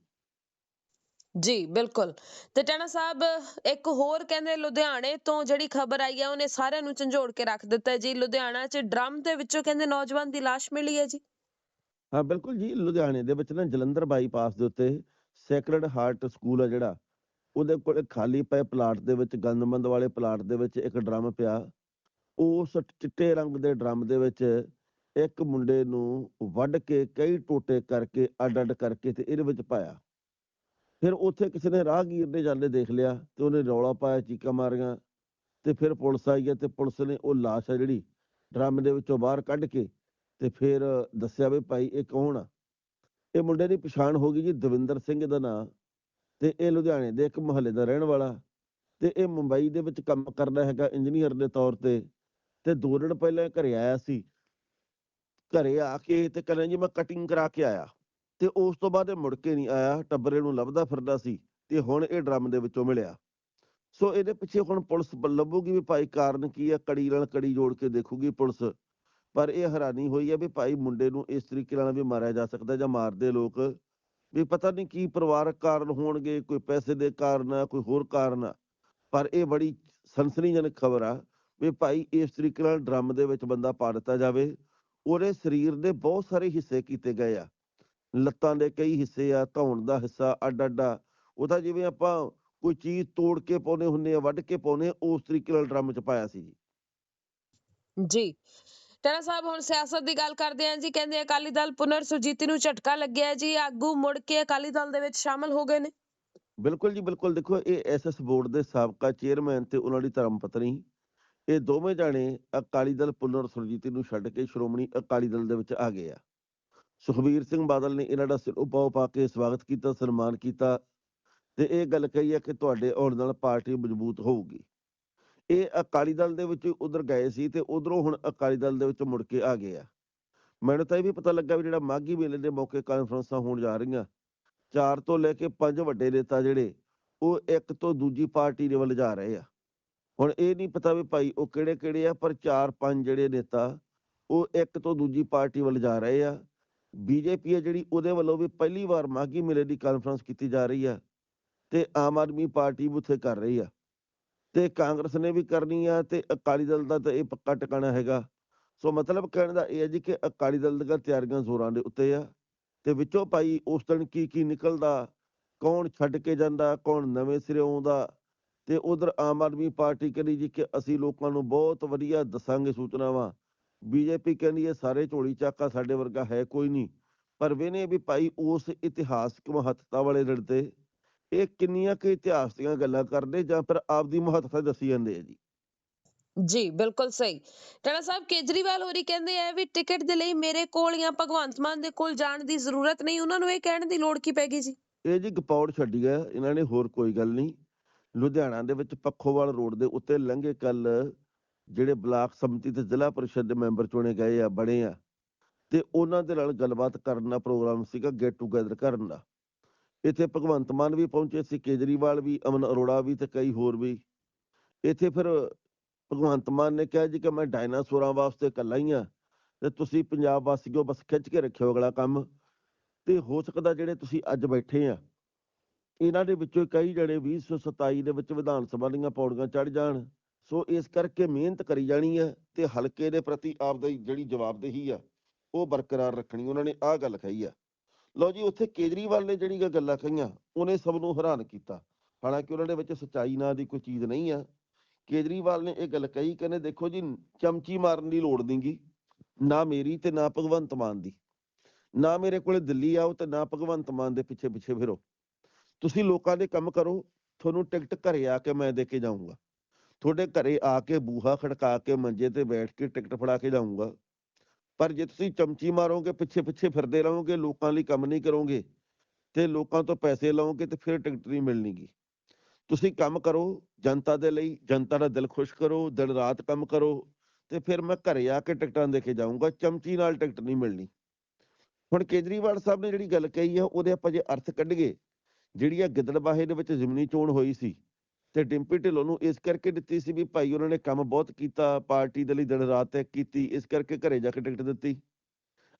S1: ਜੀ ਬਿਲਕੁਲ। ਤੇ ਟੈਣਾ ਸਾਹਿਬ ਇੱਕ ਹੋਰ ਕਹਿੰਦੇ ਲੁਧਿਆਣੇ ਤੋਂ ਜਿਹੜੀ ਖਬਰ ਆਈ ਹੈ ਉਹਨੇ ਸਾਰਿਆਂ ਨੂੰ ਝੰਜੋੜ ਕੇ ਰੱਖ ਦਿੱਤਾ ਜੀ। ਲੁਧਿਆਣਾ 'ਚ ਡਰਮ ਦੇ ਵਿੱਚੋਂ ਕਹਿੰਦੇ ਨੌਜਵਾਨ ਦੀ ਲਾਸ਼ ਮਿਲੀ ਹੈ ਜੀ।
S2: ਹਾਂ ਬਿਲਕੁਲ ਜੀ। ਲੁਧਿਆਣੇ ਦੇ ਵਿੱਚ ਨਾ ਜਲੰਧਰ ਬਾਈਪਾਸ ਦੇ ਉੱਤੇ ਸੈਕਰਡ ਹਾਰਟ ਸਕੂਲ ਆ ਜਿਹੜਾ। ਉਹਦੇ ਕੋਲ ਖਾਲੀ ਪਏ ਪਲਾਟ ਦੇ ਵਿੱਚ ਗੰਦਮੰਦ ਵਾਲੇ ਪਲਾਟ ਦੇ ਵਿੱਚ ਇੱਕ ਡਰਮ ਪਿਆ। ਉਸ ਚਿੱਟੇ ਰੰਗ ਦੇ ਡਰਮ ਦੇ ਵਿੱਚ ਇੱਕ ਮੁੰਡੇ ਨੂੰ ਵੱਢ ਕੇ ਕਈ ਟੋਟੇ ਕਰਕੇ ਅੱਡ ਅੱਡ ਕਰਕੇ ਤੇ ਇਹਦੇ ਵਿੱਚ ਪਾਇਆ। ਫਿਰ ਉੱਥੇ ਕਿਸੇ ਨੇ ਰਾਹਗੀਰ ਨੇ ਜਾਂਦੇ ਦੇਖ ਲਿਆ ਤੇ ਉਹਨੇ ਰੌਲਾ ਪਾਇਆ, ਚੀਕਾਂ ਮਾਰੀਆਂ ਤੇ ਫਿਰ ਪੁਲਿਸ ਆਈ ਹੈ ਤੇ ਪੁਲਿਸ ਨੇ ਉਹ ਲਾਸ਼ ਆ ਜਿਹੜੀ ਡਰਮ ਦੇ ਵਿੱਚੋਂ ਬਾਹਰ ਕੱਢ ਕੇ ਤੇ ਫਿਰ ਦੱਸਿਆ ਵੀ ਭਾਈ ਇਹ ਕੌਣ ਆ? ਇਹ ਮੁੰਡੇ ਦੀ ਪਛਾਣ ਹੋ ਗਈ ਜੀ ਦਵਿੰਦਰ ਸਿੰਘ ਦਾ ਨਾਂ ਤੇ ਇਹ ਲੁਧਿਆਣੇ ਦੇ ਇੱਕ ਮੁਹੱਲੇ ਦਾ ਰਹਿਣ ਵਾਲਾ ਤੇ ਇਹ ਮੁੰਬਈ ਦੇ ਵਿੱਚ ਕੰਮ ਕਰਦਾ ਹੈਗਾ ਇੰਜੀਨੀਅਰ ਦੇ ਤੌਰ ਤੇ। ਤੇ ਦੋ ਦਿਨ ਪਹਿਲਾਂ ਘਰੇ ਆਇਆ ਸੀ। ਘਰੇ ਆ ਕੇ ਤੇ ਕਹਿੰਦਾ ਜੀ ਮੈਂ ਕਟਿੰਗ ਕਰਾ ਕੇ ਆਇਆ। ਤੇ ਉਸ ਤੋਂ ਬਾਅਦ ਇਹ ਮੁੜ ਕੇ ਨਹੀਂ ਆਇਆ, ਟੱਬਰੇ ਨੂੰ ਲੱਭਦਾ ਫਿਰਦਾ ਸੀ ਤੇ ਹੁਣ ਇਹ ਡਰਮ ਦੇ ਵਿੱਚੋਂ ਮਿਲਿਆ। ਸੋ ਇਹਦੇ ਪਿੱਛੇ ਹੁਣ ਪੁਲਿਸ ਲੱਭੂਗੀ ਵੀ ਭਾਈ ਕਾਰਨ ਕੀ ਆ, ਕੜੀ ਨਾਲ ਕੜੀ ਜੋੜ ਕੇ ਦੇਖੂਗੀ ਪੁਲਿਸ। ਪਰ ਇਹ ਹੈਰਾਨੀ ਹੋਈ ਹੈ ਵੀ ਭਾਈ ਮੁੰਡੇ ਨੂੰ ਇਸ ਤਰੀਕੇ ਨਾਲ ਵੀ ਮਾਰਿਆ ਜਾ ਸਕਦਾ ਜਾਂ ਮਾਰਦੇ ਲੋਕ। ਵੀ ਪਤਾ ਨਹੀਂ ਕੀ ਪਰਿਵਾਰਕ ਕਾਰਨ ਹੋਣਗੇ, ਕੋਈ ਪੈਸੇ ਦੇ ਕਾਰਨ ਕੋਈ ਹੋਰ ਕਾਰਨ ਆ। ਪਰ ਇਹ ਬੜੀ ਸਨਸਨੀਜਨਕ ਖਬਰ ਆ। ਵੀ ਭਾਈ ਇਸ ਤਰੀਕੇ ਨਾਲ ਡਰਮ ਦੇ ਵਿੱਚ ਬੰਦਾ ਪਾ ਦਿੱਤਾ ਜਾਵੇ। ਉਹਦੇ ਸਰੀਰ ਦੇ ਬਹੁਤ ਸਾਰੇ ਹਿੱਸੇ ਕੀਤੇ ਗਏ ਆ। ਲੱਤਾਂ ਦੇ ਕਈ ਹਿੱਸੇ ਆ ਧੌਣ ਦਾ ਹਿੱਸਾ ਅੱਡ ਅੱਡ ਆ। ਉਹ ਤਾਂ ਜਿਵੇਂ ਆਪਾਂ ਕੋਈ ਚੀਜ਼ ਤੋੜ ਕੇ ਪਾਉਨੇ ਹੁੰਨੇ ਆ ਵੱਢ ਕੇ ਪਾਉਨੇ ਆ, ਉਸ ਤਰੀਕੇ ਨਾਲ ਡਰਮ ਚ ਪਾਇਆ ਸੀ ਜੀ।
S1: ਟੈਣਾ ਸਾਹਿਬ ਹੁਣ ਸਿਆਸਤ ਦੀ ਗੱਲ ਕਰਦੇ ਹਾਂ ਜੀ। ਕਹਿੰਦੇ ਅਕਾਲੀ ਦਲ ਪੁਨਰ ਸੁਰਜੀਤੀ ਨੂੰ ਝਟਕਾ ਲੱਗਿਆ ਜੀ। ਆਗੂ ਮੁੜ ਕੇ ਅਕਾਲੀ ਦਲ ਦੇ ਵਿੱਚ ਸ਼ਾਮਲ ਹੋ ਗਏ ਨੇ।
S2: ਬਿਲਕੁਲ ਜੀ ਬਿਲਕੁਲ। ਦੇਖੋ ਇਹ ਐਸਐਸ ਬੋਰਡ ਦੇ ਸਾਬਕਾ ਚੇਅਰਮੈਨ ਤੇ ਉਹਨਾਂ ਦੀ ਧਰਮ ਪਤਨੀ। ਇਹ ਦੋਵੇਂ ਜਾਣੇ ਅਕਾਲੀ ਦਲ ਪੁਨਰ ਸੁਰਜੀਤੀ ਨੂੰ ਛੱਡ ਕੇ ਸ਼੍ਰੋਮਣੀ ਅਕਾਲੀ ਦਲ ਦੇ ਵਿੱਚ ਆ ਗਏ ਆ। ਸੁਖਬੀਰ ਸਿੰਘ ਬਾਦਲ ਨੇ ਇਹਨਾਂ ਦਾ ਸਿਰ ਉਪਾਅ ਪਾ ਕੇ ਸਵਾਗਤ ਕੀਤਾ, ਸਨਮਾਨ ਕੀਤਾ ਤੇ ਇਹ ਗੱਲ ਕਹੀ ਹੈ ਕਿ ਤੁਹਾਡੇ ਆਉਣ ਨਾਲ ਪਾਰਟੀ ਮਜ਼ਬੂਤ ਹੋਊਗੀ। ਇਹ ਅਕਾਲੀ ਦਲ ਦੇ ਵਿੱਚ ਉਧਰ ਗਏ ਸੀ ਤੇ ਉਧਰੋਂ ਹੁਣ ਅਕਾਲੀ ਦਲ ਦੇ ਵਿੱਚ ਮੁੜ ਕੇ ਆ ਗਏ ਆ। ਮੈਨੂੰ ਤਾਂ ਇਹ ਵੀ ਪਤਾ ਲੱਗਾ ਵੀ ਜਿਹੜਾ ਮਾਘੀ ਮੇਲੇ ਦੇ ਮੌਕੇ ਕਾਨਫਰੰਸਾਂ ਹੋਣ ਜਾ ਰਹੀਆਂ, ਚਾਰ ਤੋਂ ਲੈ ਕੇ ਪੰਜ ਵੱਡੇ ਨੇਤਾ ਜਿਹੜੇ, ਉਹ ਇੱਕ ਤੋਂ ਦੂਜੀ ਪਾਰਟੀ ਦੇ ਵੱਲ ਜਾ ਰਹੇ ਆ। ਹੁਣ ਇਹ ਨਹੀਂ ਪਤਾ ਵੀ ਭਾਈ ਉਹ ਕਿਹੜੇ ਕਿਹੜੇ ਆ, ਪਰ ਚਾਰ ਪੰਜ ਜਿਹੜੇ ਨੇਤਾ, ਉਹ ਇੱਕ ਤੋਂ ਦੂਜੀ ਪਾਰਟੀ ਵੱਲ ਜਾ ਰਹੇ ਆ। ਬੀਜੇਪੀ ਹੈ ਜਿਹੜੀ, ਉਹਦੇ ਵੱਲੋਂ ਵੀ ਪਹਿਲੀ ਵਾਰ ਮਾਘੀ ਮੇਲੇ ਦੀ ਕਾਨਫਰੰਸ ਕੀਤੀ ਜਾ ਰਹੀ ਆ ਤੇ ਆਮ ਆਦਮੀ ਪਾਰਟੀ ਵੀ ਉੱਥੇ ਕਰ ਰਹੀ ਆ। ਤੇ ਕਾਂਗਰਸ ਨੇ ਵੀ ਕਰਨੀ ਆ ਤੇ ਅਕਾਲੀ ਦਲ ਦਾ ਤਾਂ ਇਹ ਪੱਕਾ ਟਿਕਾਣਾ ਹੈਗਾ। ਸੋ ਮਤਲਬ ਕਹਿਣ ਦਾ ਇਹ ਹੈ ਜੀ ਕਿ ਅਕਾਲੀ ਦਲ ਦੀਆਂ ਤਿਆਰੀਆਂ ਜ਼ੋਰਾਂ ਦੇ ਉੱਤੇ ਆ। ਤੇ ਵਿੱਚੋਂ ਭਾਈ ਉਸ ਦਿਨ ਕੀ ਕੀ ਨਿਕਲਦਾ, ਕੌਣ ਛੱਡ ਕੇ ਜਾਂਦਾ, ਕੌਣ ਨਵੇਂ ਸਿਰੇ ਆਉਂਦਾ ਤੇ ਉਧਰ ਆਮ ਆਦਮੀ ਪਾਰਟੀ ਕਹਿੰਦੀ ਜੀ ਕਿ ਅਸੀਂ ਲੋਕਾਂ ਨੂੰ ਬਹੁਤ ਵਧੀਆ ਦੱਸਾਂਗੇ ਸੂਚਨਾਵਾਂ। ਬੀਜੇਪੀ ਕਹਿੰਦੀ ਹੈ ਸਾਰੇ ਝੋਲੀ ਚਾਕਾ ਸਾਡੇ ਵਰਗਾ ਹੈ ਕੋਈ ਨਹੀਂ। ਪਰ ਵੇਨੇ ਵੀ ਭਾਈ ਉਸ ਇਤਿਹਾਸਕ ਮਹੱਤਤਾ ਵਾਲੇ ਦਿਨ ਤੇ ਇਹ ਕਿੰਨੀਆਂ ਕਿ ਇਤਿਹਾਸ ਦੀਆਂ ਗੱਲਾਂ ਕਰਦੇ ਜਾਂ ਫਿਰ ਆਪਦੀ ਮਹੱਤਤਾ ਦੱਸੀ ਜਾਂਦੇ ਆ ਜੀ?
S1: ਜੀ ਬਿਲਕੁਲ ਸਹੀ। ਟਾਣਾ ਸਾਹਿਬ ਕੇਜਰੀਵਾਲ ਹੋਰੀ ਕਹਿੰਦੇ ਆ ਵੀ ਟਿਕਟ ਦੇ ਲਈ ਮੇਰੇ ਕੋਲ ਜਾਂ ਭਗਵੰਤ ਮਾਨ ਦੇ ਕੋਲ ਜਾਣ ਦੀ ਜ਼ਰੂਰਤ ਨਹੀਂ ਉਹਨਾਂ ਨੂੰ ਇਹ ਕਹਿਣ ਦੀ ਲੋੜ ਕੀ ਪੈ ਗਈ ਜੀ?
S2: ਇਹ ਜੀ ਗਪੌੜ ਛੱਡੀ ਹੈ ਇਹਨਾਂ ਨੇ ਹੋਰ ਕੋਈ ਗੱਲ ਨਹੀਂ। ਲੁਧਿਆਣਾ ਦੇ ਵਿੱਚ ਪੱਖੋਵਾਲ ਰੋਡ ਦੇ ਉੱਤੇ ਲੰਘੇ ਕੱਲ ਜਿਹੜੇ ਬਲਾਕ ਸਮਿਤੀ ਤੇ ਜ਼ਿਲ੍ਹਾ ਪਰਿਸ਼ਦ ਦੇ ਮੈਂਬਰ ਚੁਣੇ ਗਏ ਆ, ਬਣੇ ਆ। ਤੇ ਉਹਨਾਂ ਦੇ ਨਾਲ ਗੱਲਬਾਤ ਕਰਨ ਦਾ ਪ੍ਰੋਗਰਾਮ ਸੀਗਾ ਗੈਟ ਟੂਗੇਦਰ ਕਰਨ ਦਾ। ਇੱਥੇ ਭਗਵੰਤ ਮਾਨ ਵੀ ਪਹੁੰਚੇ ਸੀ, ਕੇਜਰੀਵਾਲ ਵੀ, ਅਮਨ ਅਰੋੜਾ ਵੀ ਤੇ ਕਈ ਹੋਰ ਵੀ। ਇੱਥੇ ਫਿਰ ਭਗਵੰਤ ਮਾਨ ਨੇ ਕਿਹਾ ਜੀ ਕਿ ਮੈਂ ਡਾਇਨਾਸੌਰਾਂ ਵਾਸਤੇ ਇਕੱਲਾ ਹੀ ਆ ਤੇ ਤੁਸੀਂ ਪੰਜਾਬ ਵਾਸੀਓ ਬਸ ਖਿੱਚ ਕੇ ਰੱਖਿਓ ਅਗਲਾ ਕੰਮ। ਤੇ ਹੋ ਸਕਦਾ ਜਿਹੜੇ ਤੁਸੀਂ ਅੱਜ ਬੈਠੇ ਆ ਇਹਨਾਂ ਦੇ ਵਿੱਚੋਂ ਕਈ ਜਣੇ 2027 ਦੇ ਵਿੱਚ ਵਿਧਾਨ ਸਭਾ ਦੀਆਂ ਪੌੜੀਆਂ ਚੜ ਜਾਣ। ਸੋ ਇਸ ਕਰਕੇ ਮਿਹਨਤ ਕਰੀ ਜਾਣੀ ਹੈ ਤੇ ਹਲਕੇ ਦੇ ਪ੍ਰਤੀ ਆਪਦੀ ਜਿਹੜੀ ਜਵਾਬਦੇਹੀ ਆ, ਉਹ ਬਰਕਰਾਰ ਰੱਖਣੀ ਉਹਨਾਂ ਨੇ ਆਹ ਗੱਲ ਕਹੀ ਆ। ਲਓ ਜੀ, ਉੱਥੇ ਕੇਜਰੀਵਾਲ ਨੇ ਜਿਹੜੀ ਗੱਲਾਂ ਕਹੀਆਂ, ਉਹਨੇ ਸਭ ਨੂੰ ਹੈਰਾਨ ਕੀਤਾ। ਹਾਲਾਂਕਿ ਉਹਨਾਂ ਦੇ ਵਿੱਚ ਸਚਾਈ ਨਾਂ ਦੀ ਕੋਈ ਚੀਜ਼ ਨਹੀਂ ਆ। ਕੇਜਰੀਵਾਲ ਨੇ ਇਹ ਗੱਲ ਕਹੀ, ਕਹਿੰਦੇ ਦੇਖੋ ਜੀ, ਚਮਚੀ ਮਾਰਨ ਦੀ ਲੋੜ ਨਹੀਂਗੀ ਨਾ ਮੇਰੀ ਤੇ ਨਾ ਭਗਵੰਤ ਮਾਨ ਦੀ। ਨਾ ਮੇਰੇ ਕੋਲੇ ਦਿੱਲੀ ਆਓ ਤੇ ਨਾ ਭਗਵੰਤ ਮਾਨ ਦੇ ਪਿੱਛੇ ਪਿੱਛੇ ਫਿਰੋ। ਤੁਸੀਂ ਲੋਕਾਂ ਦੇ ਕੰਮ ਕਰੋ, ਤੁਹਾਨੂੰ ਟਿਕਟ ਘਰੇ ਆ ਕੇ ਮੈਂ ਦੇ ਕੇ ਜਾਊਂਗਾ। ਤੁਹਾਡੇ ਘਰੇ ਆ ਕੇ ਬੂਹਾ ਖੜਕਾ ਕੇ ਮੰਜੇ ਤੇ ਬੈਠ ਕੇ ਟਿਕਟ ਫੜਾ ਕੇ ਜਾਊਂਗਾ। ਪਰ ਜੇ ਤੁਸੀਂ ਚਮਚੀ ਮਾਰੋਗੇ ਪਿੱਛੇ ਪਿੱਛੇ ਫਿਰਦੇ ਰਹੋਗੇ, ਲੋਕਾਂ ਲਈ ਕੰਮ ਨਹੀਂ ਕਰੋਗੇ, ਤੇ ਲੋਕਾਂ ਤੋਂ ਪੈਸੇ ਲਓਗੇ, ਤੇ ਫਿਰ ਟਿਕਟ ਨਹੀਂ ਮਿਲਣੀਗੀ। ਤੁਸੀਂ ਕੰਮ ਕਰੋ ਜਨਤਾ ਦੇ ਲਈ, ਜਨਤਾ ਦਾ ਦਿਲ ਖੁਸ਼ ਕਰੋ, ਦਿਨ ਰਾਤ ਕੰਮ ਕਰੋ, ਤੇ ਫਿਰ ਮੈਂ ਘਰੇ ਆ ਕੇ ਟਿਕਟਾਂ ਦੇ ਕੇ ਜਾਊਂਗਾ, ਚਮਚੀ ਨਾਲ ਟਿਕਟ ਨਹੀਂ ਮਿਲਣੀ। ਹੁਣ ਕੇਜਰੀਵਾਲ ਸਾਹਿਬ ਨੇ ਜਿਹੜੀ ਗੱਲ ਕਹੀ ਹੈ ਉਹਦੇ ਆਪਾਂ ਜੇ ਅਰਥ ਕੱਢੀਏ ਜਿਹੜੀ ਆ ਗਿੱਦੜਬਾਹੇ ਦੇ ਵਿੱਚ ਜ਼ਿਮਨੀ ਚੋਣ ਹੋਈ ਸੀ ਤੇ ਡਿੰਪੀ ਢਿੱਲੋਂ ਨੂੰ ਇਸ ਕਰਕੇ ਦਿੱਤੀ ਸੀ ਵੀ ਭਾਈ ਉਹਨਾਂ ਨੇ ਕੰਮ ਬਹੁਤ ਕੀਤਾ, ਪਾਰਟੀ ਦੇ ਲਈ ਦਿਨ ਰਾਤ ਤੱਕ ਕੀਤੀ, ਇਸ ਕਰਕੇ ਘਰੇ ਜਾ ਕੇ ਟਿਕਟ ਦਿੱਤੀ।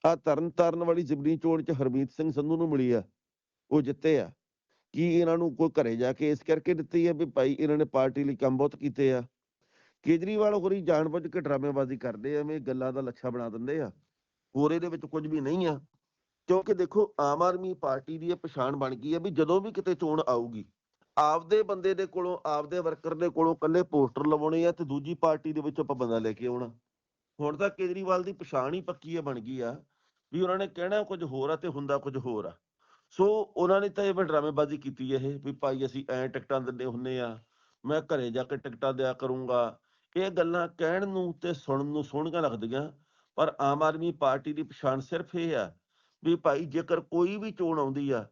S2: ਆ ਤਰਨ ਤਾਰਨ ਵਾਲੀ ਜ਼ਿਮਨੀ ਚੋਣ ਚ ਹਰਮੀਤ ਸਿੰਘ ਸੰਧੂ ਨੂੰ ਮਿਲੀ ਆ, ਉਹ ਜਿੱਤੇ ਆ। ਕੀ ਇਹਨਾਂ ਨੂੰ ਕੋਈ ਘਰੇ ਜਾ ਕੇ ਇਸ ਕਰਕੇ ਦਿੱਤੀ ਆ ਵੀ ਭਾਈ ਇਹਨਾਂ ਨੇ ਪਾਰਟੀ ਲਈ ਕੰਮ ਬਹੁਤ ਕੀਤੇ ਆ? ਕੇਜਰੀਵਾਲ ਹੋਰੀ ਜਾਣਬੁੱਝ ਕੇ ਡਰਾਮੇਬਾਜ਼ੀ ਕਰਦੇ ਆ, ਐਵੇਂ ਗੱਲਾਂ ਦਾ ਲੱਛਾ ਬਣਾ ਦਿੰਦੇ ਆ। ਹੋਰ ਇਹਦੇ ਵਿੱਚ ਕੁਝ ਵੀ ਨਹੀਂ ਆ। ਕਿਉਂਕਿ ਦੇਖੋ, ਆਮ ਆਦਮੀ ਪਾਰਟੀ ਦੀ ਇਹ ਪਛਾਣ ਬਣ ਗਈ ਹੈ ਵੀ ਜਦੋਂ ਵੀ ਕਿਤੇ ਚੋਣ ਆਊਗੀ, ਆਪਦੇ ਬੰਦੇ ਦੇ ਕੋਲੋਂ, ਆਪਦੇ ਵਰਕਰ ਦੇ ਕੋਲੋਂ ਕੱਲੇ ਪੋਸਟਰ ਲਵਾਉਣੇ ਆ ਤੇ ਦੂਜੀ ਪਾਰਟੀ ਦੇ ਵਿੱਚੋਂ ਆਪਾਂ ਬੰਦਾ ਲੈ ਕੇ ਆਉਣਾ। ਹੁਣ ਤਾਂ ਕੇਜਰੀਵਾਲ ਦੀ ਪਛਾਣ ਹੀ ਪੱਕੀ ਹੈ, ਬਣ ਗਈ ਆ, ਵੀ ਉਹਨਾਂ ਨੇ ਕਹਿਣਾ ਕੁਝ ਹੋਰ ਆ ਤੇ ਹੁੰਦਾ ਕੁਝ ਹੋਰ ਆ। ਸੋ ਉਹਨਾਂ ਨੇ ਤਾਂ ਇਹ ਡਰਾਮੇਬਾਜ਼ੀ ਕੀਤੀ ਇਹ, ਵੀ ਭਾਈ ਅਸੀਂ ਐ ਟਿਕਟਾਂ ਦਿੰਦੇ ਹੁੰਨੇ ਆ, ਮੈਂ ਘਰੇ ਜਾ ਕੇ ਟਿਕਟਾਂ ਦਿਆ ਕਰੂੰਗਾ। ਇਹ ਗੱਲਾਂ ਕਹਿਣ ਨੂੰ ਤੇ ਸੁਣਨ ਨੂੰ ਸੋਹਣੀਆਂ ਲੱਗਦੀਆਂ, ਪਰ ਆਮ ਆਦਮੀ ਪਾਰਟੀ ਦੀ ਪਛਾਣ ਸਿਰਫ ਇਹ ਆ ਵੀ ਭਾਈ ਜੇਕਰ ਕੋਈ ਵੀ ਚੋਣ ਆਉਂਦੀ ਆ,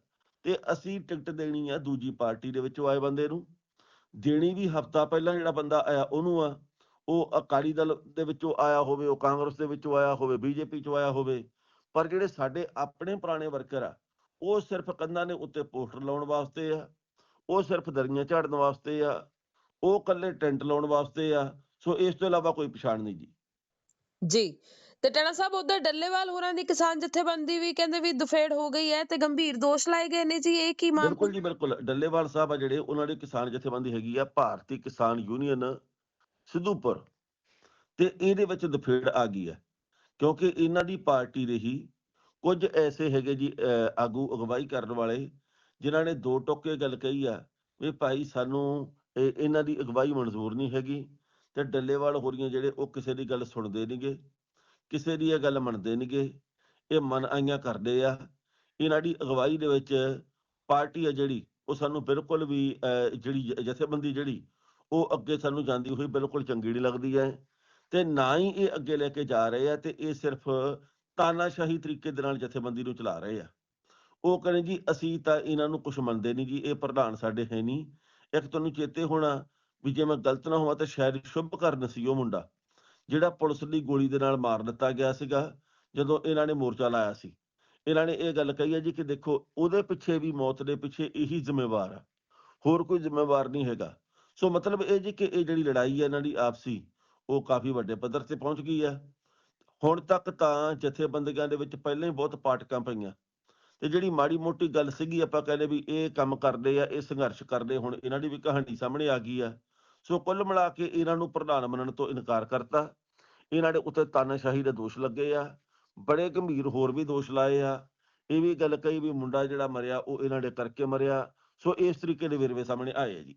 S2: ਤੇ ਅਸੀਂ ਟਿਕਟ ਦੇਣੀ ਆ ਦੂਜੀ ਪਾਰਟੀ ਦੇ ਵਿੱਚੋਂ ਆਏ ਬੰਦੇ ਨੂੰ। ਦੇਣੀ ਵੀ ਹਫਤਾ ਪਹਿਲਾਂ ਜਿਹੜਾ ਬੰਦਾ ਆਇਆ ਉਹਨੂੰ ਆ, ਉਹ ਅਕਾਲੀ ਦਲ ਦੇ ਵਿੱਚੋਂ ਆਇਆ ਹੋਵੇ, ਉਹ ਕਾਂਗਰਸ ਦੇ ਵਿੱਚੋਂ ਆਇਆ ਹੋਵੇ, ਬੀਜੇਪੀ ਚੋਂ ਆਇਆ ਹੋਵੇ, ਪਰ ਜਿਹੜੇ ਸਾਡੇ ਆਪਣੇ ਪੁਰਾਣੇ ਵਰਕਰ ਆ, ਉਹ ਸਿਰਫ ਕੰਧਾਂ ਦੇ ਉੱਤੇ ਪੋਸਟਰ ਲਾਉਣ ਵਾਸਤੇ ਆ, ਉਹ ਸਿਰਫ ਦਰੀਆਂ ਝਾੜਨ ਵਾਸਤੇ ਆ, ਉਹ ਕੱਲੇ ਟੈਂਟ ਲਾਉਣ ਵਾਸਤੇ ਆ, ਸੋ ਇਸ ਤੋਂ ਇਲਾਵਾ ਕੋਈ ਪਛਾਣ ਨਹੀਂ ਜੀ।
S1: ਜੀ ਤੇ ਟਾਣਾ ਸਾਹਿਬ, ਉਧਰ ਡੱਲੇਵਾਲ ਹੋਰਾਂ ਦੀ ਕਿਸਾਨ ਜਥੇਬੰਦੀ ਵੀ ਕਹਿੰਦੇ ਵੀ ਦੁਫੇੜ ਹੋ ਗਈ ਹੈ ਤੇ ਗੰਭੀਰ ਦੋਸ਼ ਲਾਏ ਗਏ ਨੇ ਜੀ, ਇਹ ਕੀ ਮਾਮਲਾ?
S2: ਬਿਲਕੁਲ ਜੀ, ਬਿਲਕੁਲ। ਡੱਲੇਵਾਲ ਸਾਹਿਬ ਆ ਜਿਹੜੇ, ਉਹਨਾਂ ਦੀ ਕਿਸਾਨ ਜਥੇਬੰਦੀ ਹੈਗੀ ਆ, ਭਾਰਤੀ ਕਿਸਾਨ ਯੂਨੀਅਨ ਸਿੱਧੂਪੁਰ। ਤੇ ਇਹਦੇ ਵਿੱਚ ਦਫੇੜ ਆ ਗਈ ਹੈ, ਕਿਉਂਕਿ ਇਹਨਾਂ ਦੀ ਪਾਰਟੀ ਦੇ ਹੀ ਕੁਝ ਐਸੇ ਹੈਗੇ ਜੀ ਆਗੂ ਅਗਵਾਈ ਕਰਨ ਵਾਲੇ, ਜਿਨ੍ਹਾਂ ਨੇ ਦੋ ਟੋਕੇ ਗੱਲ ਕਹੀ ਆ, ਵੀ ਭਾਈ ਸਾਨੂੰ ਇਹਨਾਂ ਦੀ ਅਗਵਾਈ ਮਨਜ਼ੂਰ ਨਹੀਂ ਹੈਗੀ ਤੇ ਡੱਲੇਵਾਲ ਹੋਰੀਆਂ ਜਿਹੜੇ, ਉਹ ਕਿਸੇ ਦੀ ਗੱਲ ਸੁਣਦੇ ਨਹੀਂਗੇ ਕਿਸੇ ਦੀ ਇਹ ਗੱਲ ਮੰਨਦੇ ਨਹੀਂਗੇ ਇਹ ਮਨ ਆਈਆਂ ਕਰਦੇ ਆ। ਇਹਨਾਂ ਦੀ ਅਗਵਾਈ ਦੇ ਵਿੱਚ ਪਾਰਟੀ ਆ ਜਿਹੜੀ ਉਹ ਸਾਨੂੰ ਬਿਲਕੁਲ ਵੀ ਅਹ, ਜਿਹੜੀ ਜਥੇਬੰਦੀ ਜਿਹੜੀ ਉਹ ਅੱਗੇ ਸਾਨੂੰ ਜਾਂਦੀ ਹੋਈ ਬਿਲਕੁਲ ਚੰਗੀ ਨਹੀਂ ਲੱਗਦੀ ਹੈ ਤੇ ਨਾ ਹੀ ਇਹ ਅੱਗੇ ਲੈ ਕੇ ਜਾ ਰਹੇ ਆ ਤੇ ਇਹ ਸਿਰਫ ਤਾਨਾਸ਼ਾਹੀ ਤਰੀਕੇ ਦੇ ਨਾਲ ਜਥੇਬੰਦੀ ਨੂੰ ਚਲਾ ਰਹੇ ਆ। ਉਹ ਕਹਿੰਦੇ ਜੀ ਅਸੀਂ ਤਾਂ ਇਹਨਾਂ ਨੂੰ ਕੁਝ ਮੰਨਦੇ ਨਹੀਂ ਜੀ ਇਹ ਪ੍ਰਧਾਨ ਸਾਡੇ ਹੈ ਨਹੀਂ ਇੱਕ ਤੁਹਾਨੂੰ ਚੇਤੇ ਹੋਣਾ ਵੀ ਜੇ ਮੈਂ ਗਲਤ ਨਾ ਹੋਵਾਂ ਤਾਂ ਸ਼ਾਇਦ ਸ਼ੁਭ ਕਰਨ ਸੀ ਉਹ ਮੁੰਡਾ। ਜਿਹੜਾ ਪੁਲਿਸ ਦੀ ਗੋਲੀ ਦੇ ਨਾਲ ਮਾਰ ਦਿੱਤਾ ਗਿਆ ਸੀਗਾ, ਜਦੋਂ ਇਹਨਾਂ ਨੇ ਮੋਰਚਾ ਲਾਇਆ ਸੀ। ਇਹਨਾਂ ਨੇ ਇਹ ਗੱਲ ਕਹੀ ਹੈ ਜੀ ਕਿ ਦੇਖੋ, ਉਹਦੇ ਪਿੱਛੇ ਵੀ ਮੌਤ ਦੇ ਪਿੱਛੇ ਇਹੀ ਜ਼ਿੰਮੇਵਾਰ ਆ। ਹੋਰ ਕੋਈ ਜ਼ਿੰਮੇਵਾਰ ਨਹੀਂ ਹੈਗਾ। ਸੋ ਮਤਲਬ ਇਹ ਜੀ ਕਿ ਇਹ ਜਿਹੜੀ ਲੜਾਈ ਹੈ ਇਹਨਾਂ ਦੀ ਆਪਸੀ, ਉਹ ਕਾਫੀ ਵੱਡੇ ਪੱਧਰ ਤੇ ਪਹੁੰਚ ਗਈ ਹੈ। ਹੁਣ ਤੱਕ ਤਾਂ ਜਥੇਬੰਦੀਆਂ ਦੇ ਵਿੱਚ ਪਹਿਲਾਂ ਹੀ ਬਹੁਤ ਪਾਟਕਾਂ ਪਈਆਂ। ਤੇ ਜਿਹੜੀ ਮਾੜੀ ਮੋਟੀ ਗੱਲ ਸੀਗੀ, ਆਪਾਂ ਕਹਿੰਦੇ ਵੀ ਇਹ ਕੰਮ ਕਰਦੇ ਆ, ਇਹ ਸੰਘਰਸ਼ ਕਰਦੇ ਹੁਣ ਇਹਨਾਂ ਦੀ ਵੀ ਕਹਾਣੀ ਸਾਹਮਣੇ ਆ ਗਈ ਆ। ਸੋ ਕੁੱਲ ਮਿਲਾ ਕੇ ਇਹਨਾਂ ਨੂੰ ਪ੍ਰਧਾਨ ਮੰਨਣ ਤੋਂ ਇਨਕਾਰ ਕਰਤਾ। ਇਹਨਾਂ ਦੇ ਉੱਤੇ ਤਾਨਾਸ਼ਾਹੀ ਦੇ ਦੋਸ਼ ਲੱਗੇ ਆ। ਬੜੇ ਗੰਭੀਰ ਹੋਰ ਵੀ ਦੋਸ਼ ਲਾਏ ਆ। ਇਹ ਵੀ ਗੱਲ ਕਹੀ ਵੀ ਮੁੰਡਾ ਜਿਹੜਾ ਮਰਿਆ ਉਹ ਇਹਨਾਂ ਦੇ ਕਰਕੇ ਮਰਿਆ। ਸੋ ਇਸ ਤਰੀਕੇ ਦੇ ਵੇਰਵੇ ਸਾਹਮਣੇ ਆਏ ਜੀ।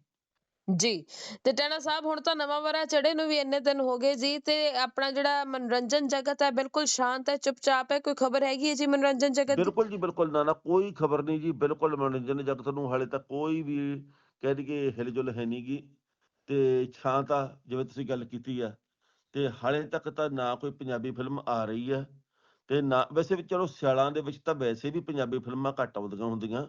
S1: ਜੀ ਤੇ ਟੈਣਾ ਸਾਹਿਬ ਹੁਣ ਤਾਂ ਨਵਾਂ ਵਰਾ ਚੜੇ ਨੂੰ ਵੀ ਇੰਨੇ ਦਿਨ ਹੋ ਗਏ ਜੀ ਤੇ ਆਪਣਾ ਜਿਹੜਾ ਮਨੋਰੰਜਨ ਜਗਤ ਹੈ ਬਿਲਕੁਲ ਸ਼ਾਂਤ ਹੈ ਚੁੱਪਚਾਪ ਹੈ ਕੋਈ ਖਬਰ ਹੈਗੀ ਹੈ ਜੀ ਮਨੋਰੰਜਨ ਜਗਤ?
S2: ਬਿਲਕੁਲ ਜੀ ਬਿਲਕੁਲ ਨਾ ਨਾ ਕੋਈ ਖਬਰ ਨਹੀਂ ਜੀ ਬਿਲਕੁਲ ਮਨੋਰੰਜਨ ਜਗਤ ਨੂੰ ਹਾਲੇ ਤੱਕ ਕੋਈ ਵੀ ਕਹਿ ਦਈਏ ਹਿਲਜੁਲ ਹੈ ਨਹੀਂਗੀ ਤੇ ਸ਼ਾਂਤ ਜਿਵੇਂ ਤੁਸੀਂ ਗੱਲ ਕੀਤੀ ਆ, ਤੇ ਹਾਲੇ ਤੱਕ ਤਾਂ ਨਾ ਕੋਈ ਪੰਜਾਬੀ ਫਿਲਮ ਆ ਰਹੀ ਆ, ਤੇ ਨਾ, ਵੈਸੇ ਵੀ ਚਲੋ ਸਿਆਲਾਂ ਦੇ ਵਿੱਚ ਤਾਂ ਵੈਸੇ ਵੀ ਪੰਜਾਬੀ ਫਿਲਮਾਂ ਘੱਟ ਆਉਂਦੀਆਂ ਹੁੰਦੀਆਂ,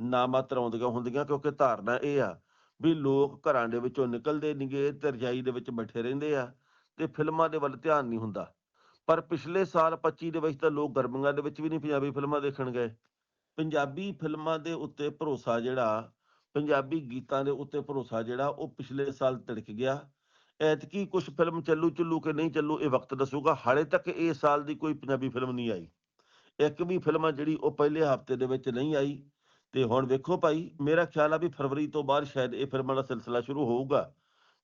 S2: ਨਾ ਮਾਤਰ ਆਉਂਦੀਆਂ ਹੁੰਦੀਆਂ ਕਿਉਂਕਿ ਧਾਰਨਾ ਇਹ ਆ ਵੀ ਲੋਕ ਘਰਾਂ ਦੇ ਵਿੱਚੋਂ ਨਿਕਲਦੇ ਨਹੀਂਗੇ ਤੇ ਰਜਾਈ ਦੇ ਵਿੱਚ ਬੈਠੇ ਰਹਿੰਦੇ ਆ, ਤੇ ਫਿਲਮਾਂ ਦੇ ਵੱਲ ਧਿਆਨ ਨਹੀਂ ਹੁੰਦਾ। ਪਰ ਪਿਛਲੇ ਸਾਲ 25 ਦੇ ਵਿੱਚ ਤਾਂ ਲੋਕ ਗਰਮੀਆਂ ਦੇ ਵਿੱਚ ਵੀ ਨਹੀਂ ਪੰਜਾਬੀ ਫਿਲਮਾਂ ਦੇਖਣ ਗਏ। ਪੰਜਾਬੀ ਫਿਲਮਾਂ ਦੇ ਉੱਤੇ ਭਰੋਸਾ ਜਿਹੜਾ ਪੰਜਾਬੀ ਗੀਤਾਂ ਦੇ ਉੱਤੇ ਭਰੋਸਾ ਜਿਹੜਾ ਉਹ ਪਿਛਲੇ ਸਾਲ ਤਿੜਕ ਗਿਆ। ਐਤਕੀ ਕੁਝ ਫਿਲਮ ਚੱਲੂ ਚੱਲੂ ਕਿ ਨਹੀਂ ਚੱਲੂ ਇਹ ਵਕਤ ਦੱਸੂਗਾ। ਹਾਲੇ ਤੱਕ ਇਸ ਸਾਲ ਦੀ ਕੋਈ ਪੰਜਾਬੀ ਫਿਲਮ ਨਹੀਂ ਆਈ। ਇੱਕ ਵੀ ਫਿਲਮ ਆ ਜਿਹੜੀ ਉਹ ਪਹਿਲੇ ਹਫ਼ਤੇ ਦੇ ਵਿੱਚ ਨਹੀਂ ਆਈ। ਤੇ ਹੁਣ ਵੇਖੋ ਭਾਈ, ਮੇਰਾ ਖਿਆਲ ਆ ਵੀ ਫਰਵਰੀ ਤੋਂ ਬਾਅਦ ਸ਼ਾਇਦ ਇਹ ਫਿਲਮਾਂ ਦਾ ਸਿਲਸਿਲਾ ਸ਼ੁਰੂ ਹੋਊਗਾ।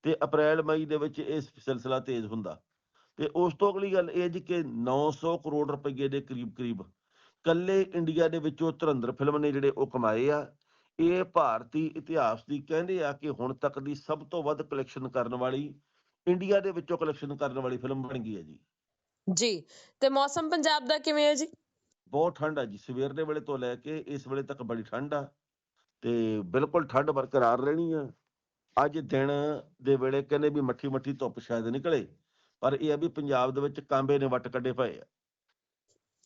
S2: ਤੇ ਅਪ੍ਰੈਲ, ਮਈ ਦੇ ਵਿੱਚ ਇਹ ਸਿਲਸਿਲਾ ਤੇਜ਼ ਹੁੰਦਾ। ਤੇ ਉਸ ਤੋਂ ਅਗਲੀ ਗੱਲ ਇਹ ਜੀ ਕਿ 900 ਕਰੋੜ ਰੁਪਏ ਦੇ ਕਰੀਬ ਕਰੀਬ ਕੱਲੇ ਇੰਡੀਆ ਦੇ ਵਿੱਚੋਂ ਧੁਰੰਧਰ ਫਿਲਮ ਨੇ ਜਿਹੜੇ ਉਹ ਕਮਾਏ ਆ। ਇਹ ਭਾਰਤੀ ਇਤਿਹਾਸ ਦੀ ਕਹਿੰਦੇ ਆ ਕਿ ਹੁਣ ਤੱਕ ਦੀ ਸਭ ਤੋਂ ਵੱਧ ਕਲੈਕਸ਼ਨ ਕਰਨ ਵਾਲੀ ਇੰਡੀਆ ਦੇ ਵਿੱਚੋਂ ਕਲੈਕਸ਼ਨ ਕਰਨ ਵਾਲੀ ਫਿਲਮ ਬਣ ਗਈ ਹੈ ਜੀ।
S1: ਜੀ ਤੇ ਮੌਸਮ ਪੰਜਾਬ ਦਾ ਕਿਵੇਂ ਹੈ ਜੀ?
S2: ਬਹੁਤ ਠੰਡ ਆ ਜੀ ਸਵੇਰ ਦੇ ਵੇਲੇ ਤੋਂ ਲੈ ਕੇ ਇਸ ਵੇਲੇ ਤੱਕ ਬੜੀ ਠੰਡ ਆ ਤੇ ਬਿਲਕੁਲ ਠੰਡ ਬਰਕਰਾਰ ਰਹਿਣੀ ਆ। ਅੱਜ ਦਿਨ ਦੇ ਵੇਲੇ ਕਹਿੰਦੇ ਵੀ ਮੱਠੀ ਮੱਠੀ ਧੁੱਪ ਸ਼ਾਇਦ ਨਿਕਲੇ ਪਰ ਇਹ ਆ ਵੀ ਪੰਜਾਬ ਦੇ ਵਿੱਚ ਕਾਂਬੇ ਨੇ ਵੱਟ ਕੱਢੇ ਪਏ ਆ।